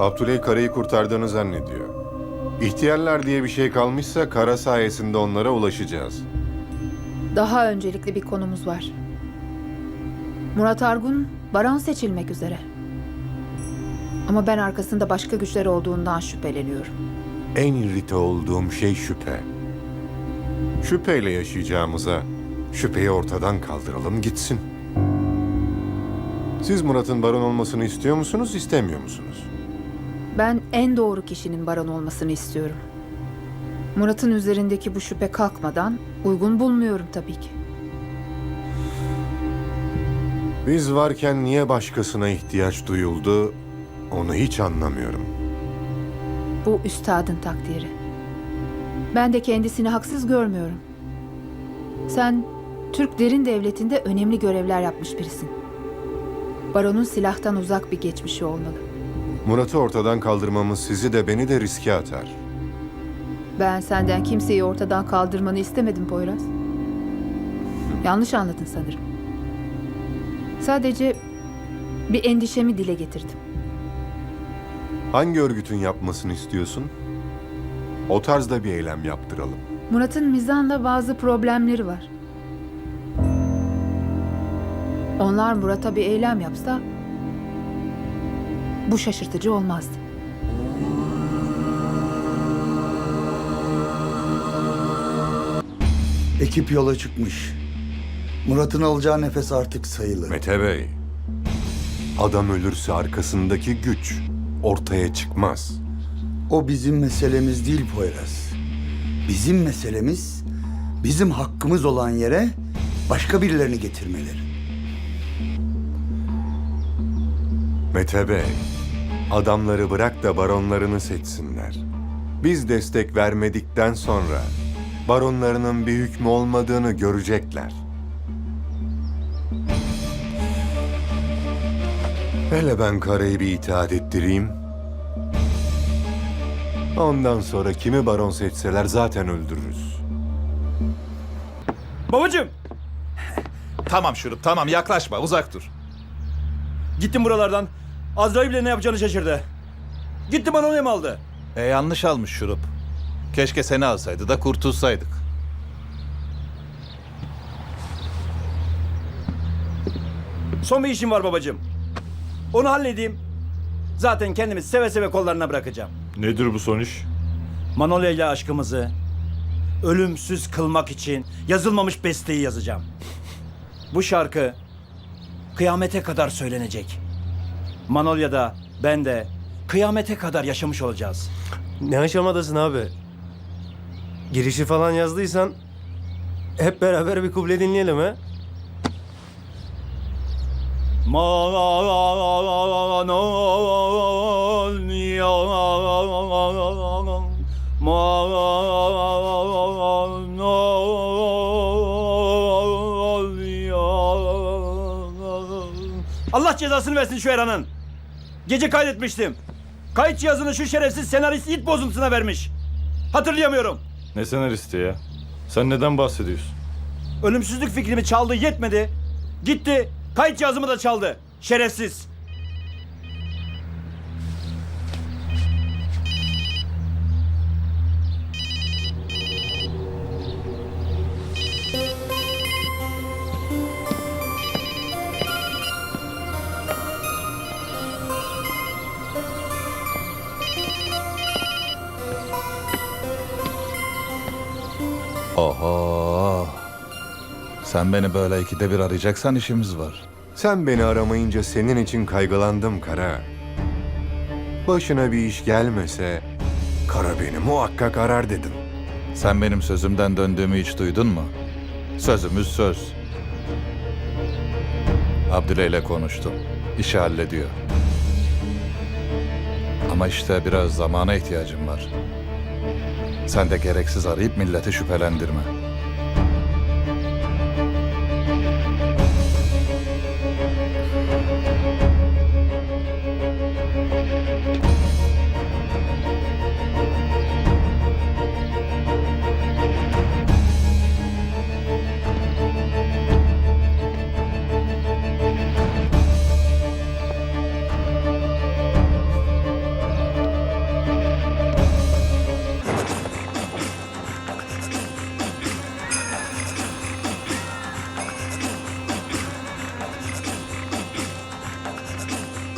Abdüley karayı kurtardığını zannediyor. İhtiyarlar diye bir şey kalmışsa kara sayesinde onlara ulaşacağız. Daha öncelikli bir konumuz var. Murat Argun baron seçilmek üzere. Ama ben arkasında başka güçler olduğundan şüpheleniyorum. En irrite olduğum şey şüphe. Şüpheyle yaşayacağımıza şüpheyi ortadan kaldıralım gitsin. Siz Murat'ın baron olmasını istiyor musunuz, istemiyor musunuz? Ben en doğru kişinin baron olmasını istiyorum. Murat'ın üzerindeki bu şüphe kalkmadan uygun bulmuyorum tabii ki. Biz varken niye başkasına ihtiyaç duyuldu, onu hiç anlamıyorum. Bu üstadın takdiri. Ben de kendisini haksız görmüyorum. Sen Türk derin devletinde önemli görevler yapmış birisin. Baronun silahtan uzak bir geçmişi olmalı. Murat'ı ortadan kaldırmamız sizi de beni de riske atar. Ben senden kimseyi ortadan kaldırmanı istemedim Poyraz. Yanlış anladın sanırım. Sadece bir endişemi dile getirdim. Hangi örgütün yapmasını istiyorsun? O tarzda bir eylem yaptıralım. Murat'ın mizanla bazı problemleri var. Onlar Murat'a bir eylem yapsa bu şaşırtıcı olmazdı. Ekip yola çıkmış. Murat'ın alacağı nefes artık sayılı. Mete Bey, adam ölürse arkasındaki güç ortaya çıkmaz. O bizim meselemiz değil Poyraz. Bizim meselemiz bizim hakkımız olan yere başka birilerini getirmeleri. Mete Bey, adamları bırak da baronlarını seçsinler. Biz destek vermedikten sonra baronlarının bir hükmü olmadığını görecekler. Hele ben karayı bir itaat ettireyim. Ondan sonra kimi baron seçseler zaten öldürürüz. Babacım, Tamam Şurup tamam yaklaşma uzak dur. gittim buralardan. Azrail bile ne yapacağını şaşırdı. Gitti bana onu aldı. E yanlış almış Şurup. Keşke seni alsaydı da kurtulsaydık. Son bir işim var babacım. Onu halledeyim. Zaten kendimi seve seve kollarına bırakacağım. Nedir bu son iş? Manolya ile aşkımızı ölümsüz kılmak için yazılmamış besteyi yazacağım. Bu şarkı kıyamete kadar söylenecek. Manolya da ben de kıyamete kadar yaşamış olacağız. Ne aşamadasın abi? Girişi falan yazdıysan hep beraber bir kuble dinleyelim ha? Allah cezasını versin şu Erhan'ın. Gece kaydetmiştim. Kayıt cihazını şu şerefsiz senarist it bozuntusuna vermiş. Hatırlayamıyorum. Ne senaristi ya? Sen neden bahsediyorsun? Ölümsüzlük fikrimi çaldı yetmedi. Gitti kayıt cihazımı da çaldı. Şerefsiz. Oho. Sen beni böyle ikide bir arayacaksan işimiz var. Sen beni aramayınca senin için kaygılandım Kara. Başına bir iş gelmese Kara beni muhakkak arar dedim. Sen benim sözümden döndüğümü hiç duydun mu? Sözümüz söz. Abdüle ile konuştum. İşi hallediyor. Ama işte biraz zamana ihtiyacım var. Sen de gereksiz arayıp milleti şüphelendirme.